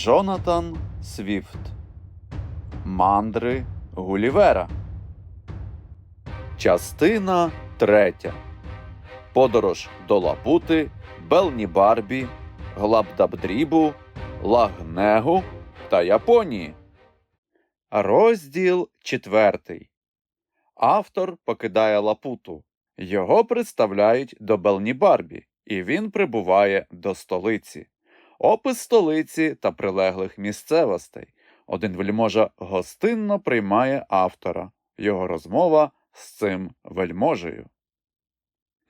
Джонатан Свіфт Мандри Гулівера. Частина третя. Подорож до Лапути, Белні Барбі, Глабдабдрібу, Лагнегу та Японії. Розділ четвертий. Автор покидає Лапуту. Його представляють до Белні Барбі, і він прибуває до столиці. Опис столиці та прилеглих місцевостей. Один вельможа гостинно приймає автора. Його розмова з цим вельможею.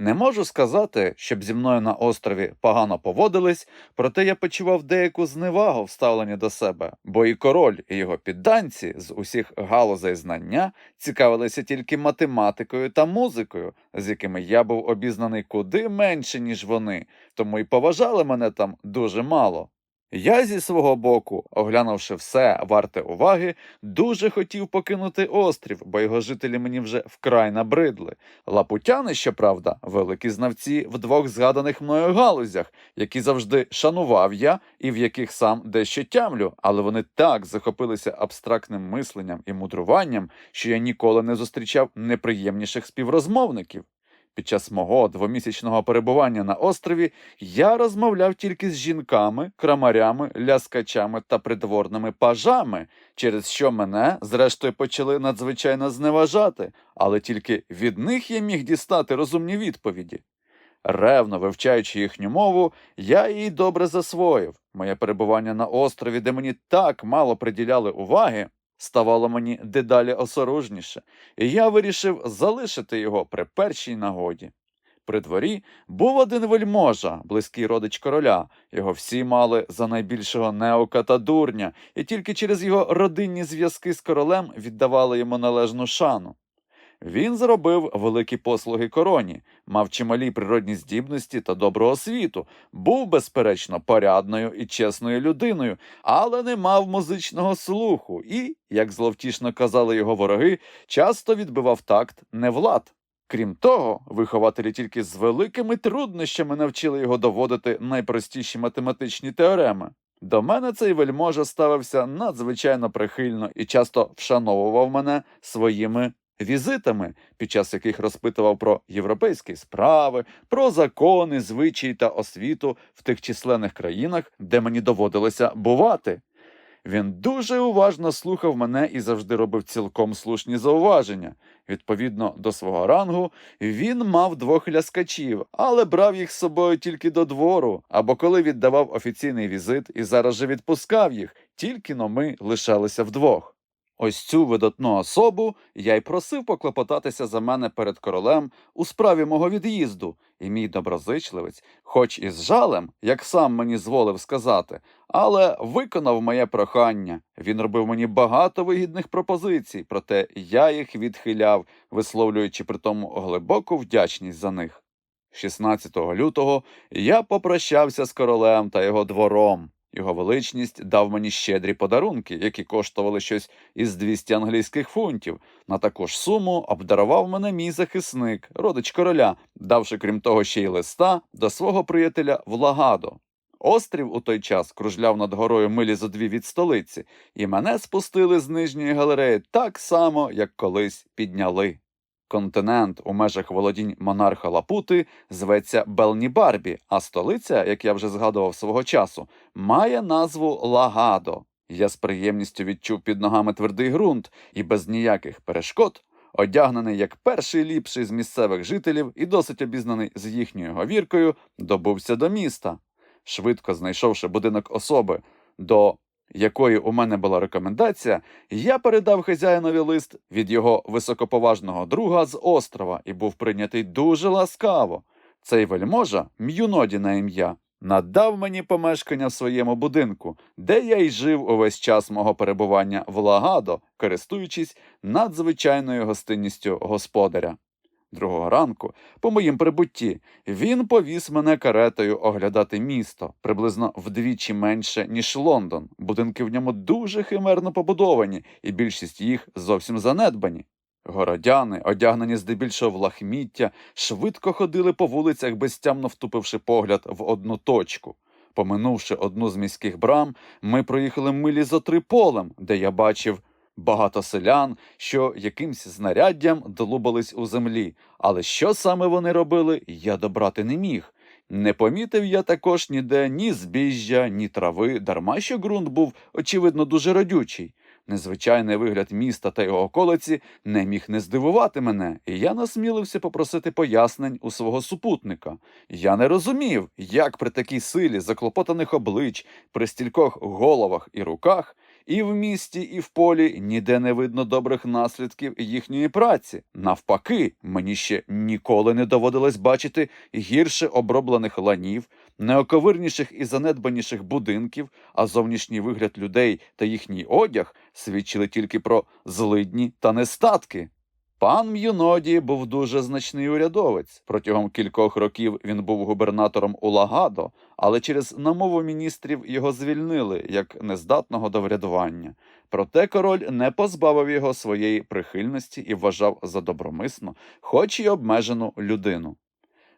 Не можу сказати, щоб зі мною на острові погано поводились, проте я почував деяку зневагу в ставленні до себе, бо і король, і його підданці з усіх галузей знання цікавилися тільки математикою та музикою, з якими я був обізнаний куди менше, ніж вони, тому й поважали мене там дуже мало. Я зі свого боку, оглянувши все варте уваги, дуже хотів покинути острів, бо його жителі мені вже вкрай набридли. Лапутяни, щоправда, великі знавці в двох згаданих мною галузях, які завжди шанував я і в яких сам дещо тямлю, але вони так захопилися абстрактним мисленням і мудруванням, що я ніколи не зустрічав неприємніших співрозмовників. Під час мого двомісячного перебування на острові я розмовляв тільки з жінками, крамарями, ляскачами та придворними пажами, через що мене, зрештою, почали надзвичайно зневажати, але тільки від них я міг дістати розумні відповіді. Ревно вивчаючи їхню мову, я її добре засвоїв. Моє перебування на острові, де мені так мало приділяли уваги, ставало мені дедалі осорожніше, і я вирішив залишити його при першій нагоді. При дворі був один вельможа, близький родич короля. Його всі мали за найбільшого неока та дурня, і тільки через його родинні зв'язки з королем віддавали йому належну шану. Він зробив великі послуги короні, мав чималі природні здібності та добру освіту, був, безперечно, порядною і чесною людиною, але не мав музичного слуху і, як зловтішно казали його вороги, часто відбивав такт невлад. Крім того, вихователі тільки з великими труднощами навчили його доводити найпростіші математичні теореми. До мене цей вельможа ставився надзвичайно прихильно і часто вшановував мене своїми візитами, під час яких розпитував про європейські справи, про закони, звичаї та освіту в тих численних країнах, де мені доводилося бувати. Він дуже уважно слухав мене і завжди робив цілком слушні зауваження. Відповідно до свого рангу, він мав двох ляскачів, але брав їх з собою тільки до двору, або коли віддавав офіційний візит і зараз же відпускав їх, тільки но ми лишалися вдвох. Ось цю видатну особу я й просив поклопотатися за мене перед королем у справі мого від'їзду, і мій доброзичливець, хоч і з жалем, як сам мені зволив сказати, але виконав моє прохання. Він робив мені багато вигідних пропозицій, проте я їх відхиляв, висловлюючи при тому глибоку вдячність за них. 16 лютого я попрощався з королем та його двором. Його величність дав мені щедрі подарунки, які коштували щось із 200 англійських фунтів. На таку ж суму обдарував мене мій захисник, родич короля, давши крім того ще й листа до свого приятеля Влагадо. Острів у той час кружляв над горою милі зо дві від столиці, і мене спустили з нижньої галереї так само, як колись підняли. Континент у межах володінь монарха Лапути зветься Белнібарбі, а столиця, як я вже згадував свого часу, має назву Лагадо. Я з приємністю відчув під ногами твердий ґрунт і без ніяких перешкод, одягнений як перший ліпший з місцевих жителів і досить обізнаний з їхньою говіркою, добувся до міста. Швидко знайшовши будинок особи, до якої у мене була рекомендація, я передав хазяїнові лист від його високоповажного друга з острова і був прийнятий дуже ласкаво. Цей вельможа, м'юноді на ім'я, надав мені помешкання в своєму будинку, де я й жив увесь час мого перебування в Лагадо, користуючись надзвичайною гостинністю господаря. Другого ранку, по моїм прибутті, він повіз мене каретою оглядати місто, приблизно вдвічі менше, ніж Лондон. Будинки в ньому дуже химерно побудовані, і більшість їх зовсім занедбані. Городяни, одягнені здебільшого в лахміття, швидко ходили по вулицях, безтямно втупивши погляд в одну точку. Поминувши одну з міських брам, ми проїхали милі зо три полем, де я бачив багато селян, що якимсь знаряддям долубались у землі, але що саме вони робили, я добрати не міг. Не помітив я також ніде ні збіжжя, ні трави, дарма що ґрунт був, очевидно, дуже родючий. Незвичайний вигляд міста та його околиці не міг не здивувати мене, і я насмілився попросити пояснень у свого супутника. Я не розумів, як при такій силі заклопотаних облич, при стількох головах і руках, і в місті, і в полі ніде не видно добрих наслідків їхньої праці. Навпаки, мені ще ніколи не доводилось бачити гірше оброблених ланів, неоковирніших і занедбаніших будинків, а зовнішній вигляд людей та їхній одяг свідчили тільки про злидні та нестатки. Пан М'юноді був дуже значний урядовець. Протягом кількох років він був губернатором Улагадо, але через намову міністрів його звільнили як нездатного до врядування. Проте король не позбавив його своєї прихильності і вважав за добромисну, хоч і обмежену людину.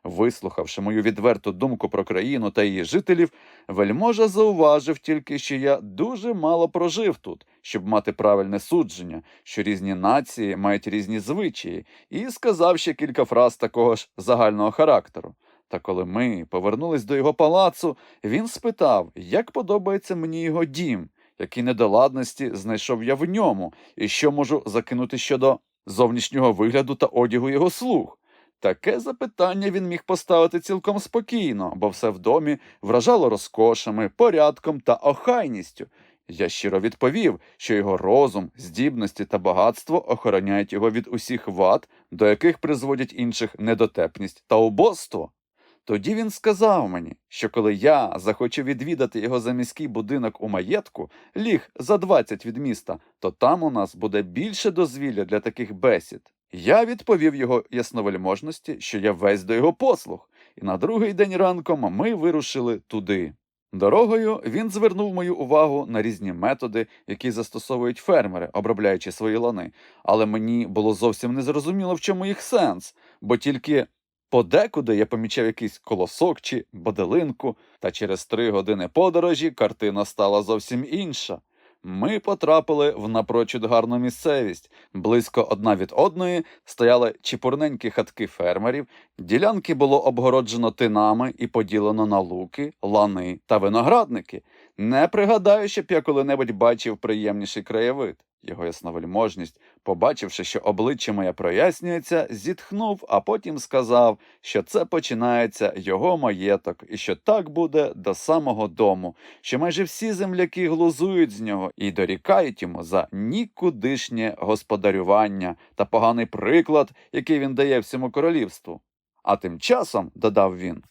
Вислухавши мою відверту думку про країну та її жителів, вельможа зауважив тільки, що я дуже мало прожив тут, щоб мати правильне судження, що різні нації мають різні звичаї, і сказав ще кілька фраз такого ж загального характеру. Та коли ми повернулись до його палацу, він спитав, як подобається мені його дім, які недоладності знайшов я в ньому, і що можу закинути щодо зовнішнього вигляду та одягу його слуг. Таке запитання він міг поставити цілком спокійно, бо все в домі вражало розкошами, порядком та охайністю. Я щиро відповів, що його розум, здібності та багатство охороняють його від усіх вад, до яких призводять інших недотепність та убоство. Тоді він сказав мені, що коли я захочу відвідати його заміський будинок у маєтку, ліг за 20 від міста, то там у нас буде більше дозвілля для таких бесід. Я відповів його ясновельможності, що я весь до його послуг, і на другий день ранком ми вирушили туди. Дорогою він звернув мою увагу на різні методи, які застосовують фермери, обробляючи свої лани, але мені було зовсім незрозуміло, в чому їх сенс, бо тільки подекуди я помічав якийсь колосок чи боделинку, та через три години подорожі картина стала зовсім інша. Ми потрапили в напрочуд гарну місцевість. Близько одна від одної стояли чіпурненькі хатки фермерів, ділянки було обгороджено тинами і поділено на луки, лани та виноградники. Не пригадаю, щоб я коли-небудь бачив приємніший краєвид. Його ясновельможність, побачивши, що обличчя моє прояснюється, зітхнув, а потім сказав, що це починається його маєток, і що так буде до самого дому, що майже всі земляки глузують з нього і дорікають йому за нікудишнє господарювання та поганий приклад, який він дає всьому королівству. А тим часом, додав він,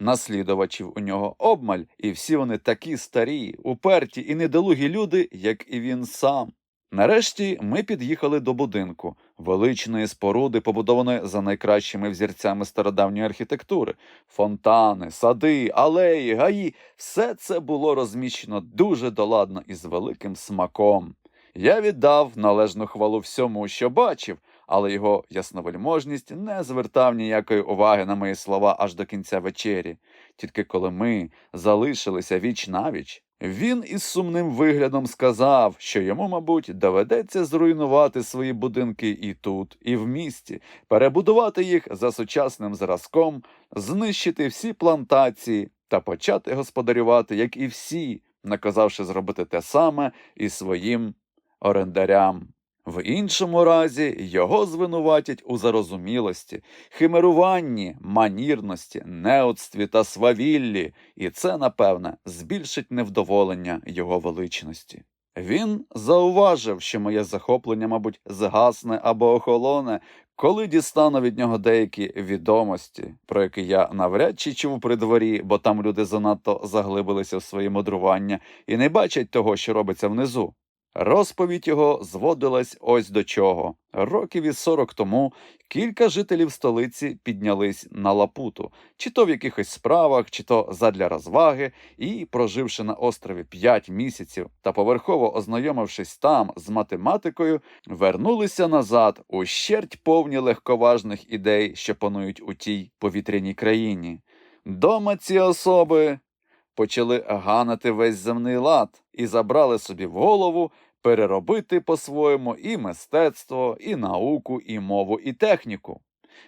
наслідувачів у нього обмаль, і всі вони такі старі, уперті і недолугі люди, як і він сам. Нарешті ми під'їхали до будинку, величної споруди, побудованої за найкращими взірцями стародавньої архітектури. Фонтани, сади, алеї, гаї все це було розміщено дуже доладно і з великим смаком. Я віддав належну хвалу всьому, що бачив, але його ясновельможність не звертав ніякої уваги на мої слова аж до кінця вечері. Тільки коли ми залишилися віч навіч, він із сумним виглядом сказав, що йому, мабуть, доведеться зруйнувати свої будинки і тут, і в місті, перебудувати їх за сучасним зразком, знищити всі плантації та почати господарювати, як і всі, наказавши зробити те саме і своїм орендарям. В іншому разі його звинуватять у зарозумілості, химеруванні, манірності, неоцтві та свавіллі, і це, напевне, збільшить невдоволення його величності. Він зауважив, що моє захоплення, мабуть, згасне або охолоне, коли дістану від нього деякі відомості, про які я навряд чи чув при дворі, бо там люди занадто заглибилися в свої мудрування і не бачать того, що робиться внизу. Розповідь його зводилась ось до чого. Років із сорок тому кілька жителів столиці піднялись на лапуту, чи то в якихось справах, чи то задля розваги, і, проживши на острові п'ять місяців та поверхово ознайомившись там з математикою, вернулися назад ущерть повні легковажних ідей, що панують у тій повітряній країні. Дома ці особи почали ганати весь земний лад і забрали собі в голову переробити по-своєму і мистецтво, і науку, і мову, і техніку.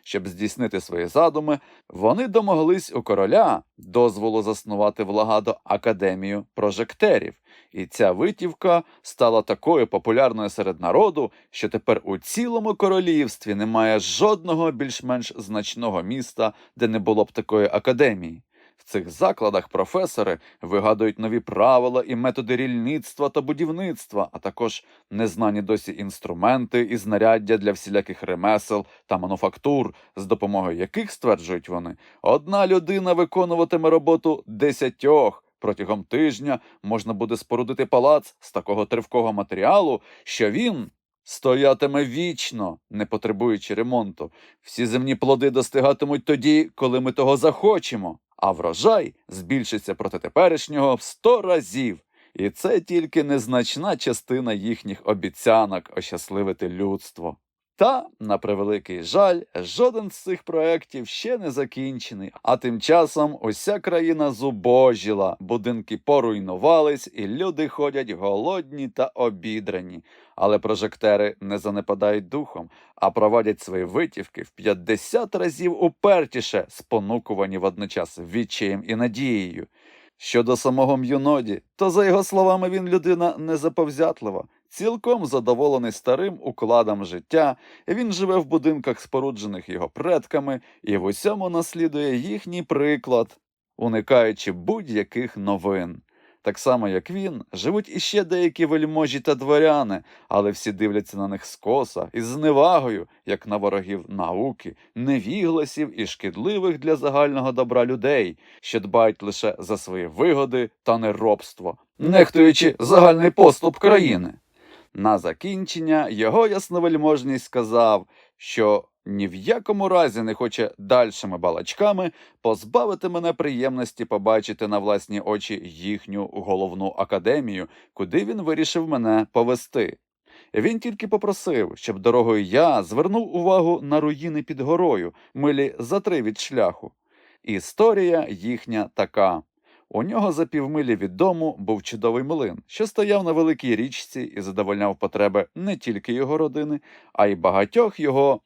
Щоб здійснити свої задуми, вони домоглись у короля дозволу заснувати в Лагадо академію прожектерів, і ця витівка стала такою популярною серед народу, що тепер у цілому королівстві немає жодного більш-менш значного міста, де не було б такої академії. В цих закладах професори вигадують нові правила і методи рільництва та будівництва, а також незнані досі інструменти і знаряддя для всіляких ремесел та мануфактур, з допомогою яких, стверджують вони, одна людина виконуватиме роботу десятьох. Протягом тижня можна буде спорудити палац з такого тривкого матеріалу, що він стоятиме вічно, не потребуючи ремонту. Всі земні плоди достигатимуть тоді, коли ми того захочемо, а врожай збільшиться проти теперішнього в сто разів. І це тільки незначна частина їхніх обіцянок ощасливити людство. Та, на превеликий жаль, жоден з цих проєктів ще не закінчений, а тим часом уся країна зубожіла, будинки поруйнувались, і люди ходять голодні та обідрані. Але прожектери не занепадають духом, а проводять свої витівки в 50 разів упертіше, спонукувані водночас відчаєм і надією. Щодо самого М'юноді, то, за його словами, він людина незаповзятлива, цілком задоволений старим укладом життя, він живе в будинках, споруджених його предками, і в усьому наслідує їхній приклад, уникаючи будь-яких новин. Так само, як він, живуть іще деякі вельможі та дворяни, але всі дивляться на них скоса із зневагою, як на ворогів науки, невігласів і шкідливих для загального добра людей, що дбають лише за свої вигоди та неробство, нехтуючи загальний поступ країни. На закінчення його ясновельможність сказав, що ні в якому разі не хоче дальшими балачками позбавити мене приємності побачити на власні очі їхню головну академію, куди він вирішив мене повести. Він тільки попросив, щоб дорогою я звернув увагу на руїни під горою, милі за три від шляху. Історія їхня така. У нього за півмилі від дому був чудовий млин, що стояв на великій річці і задовольняв потреби не тільки його родини, а й багатьох його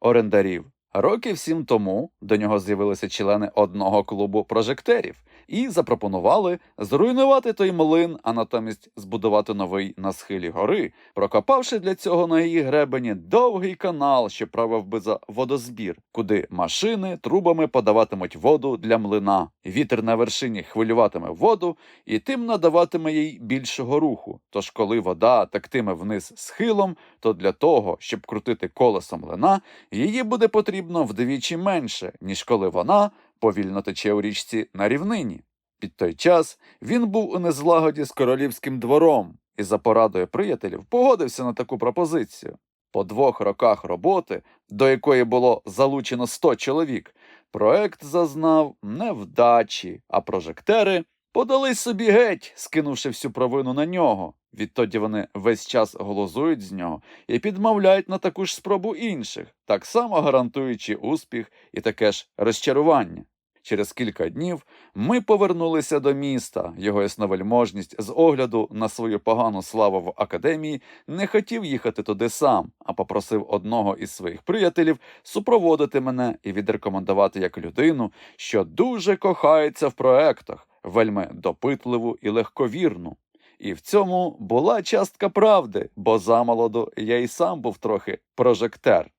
орендарів. Років сім тому до нього з'явилися члени одного клубу прожектерів і запропонували зруйнувати той млин, а натомість збудувати новий на схилі гори, прокопавши для цього на її гребені довгий канал, що правив би за водозбір, куди машини трубами подаватимуть воду для млина. Вітер на вершині хвилюватиме воду і тим надаватиме їй більшого руху. Тож, коли вода тектиме вниз схилом, то для того, щоб крутити колесо млина, її буде потрібно вдвічі менше, ніж коли вона повільно тече у річці на рівнині. Під той час він був у незлагоді з королівським двором і за порадою приятелів погодився на таку пропозицію. По двох роках роботи, до якої було залучено 100 чоловік, проект зазнав невдачі, а прожектери подались собі геть, скинувши всю провину на нього. Відтоді вони весь час голозують з нього і підмовляють на таку ж спробу інших, так само гарантуючи успіх і таке ж розчарування. Через кілька днів ми повернулися до міста. Його ясновельможність з огляду на свою погану славу в академії не хотів їхати туди сам, а попросив одного із своїх приятелів супроводити мене і відрекомендувати як людину, що дуже кохається в проектах, вельми допитливу і легковірну. І в цьому була частка правди, бо замолоду я й сам був трохи прожектер.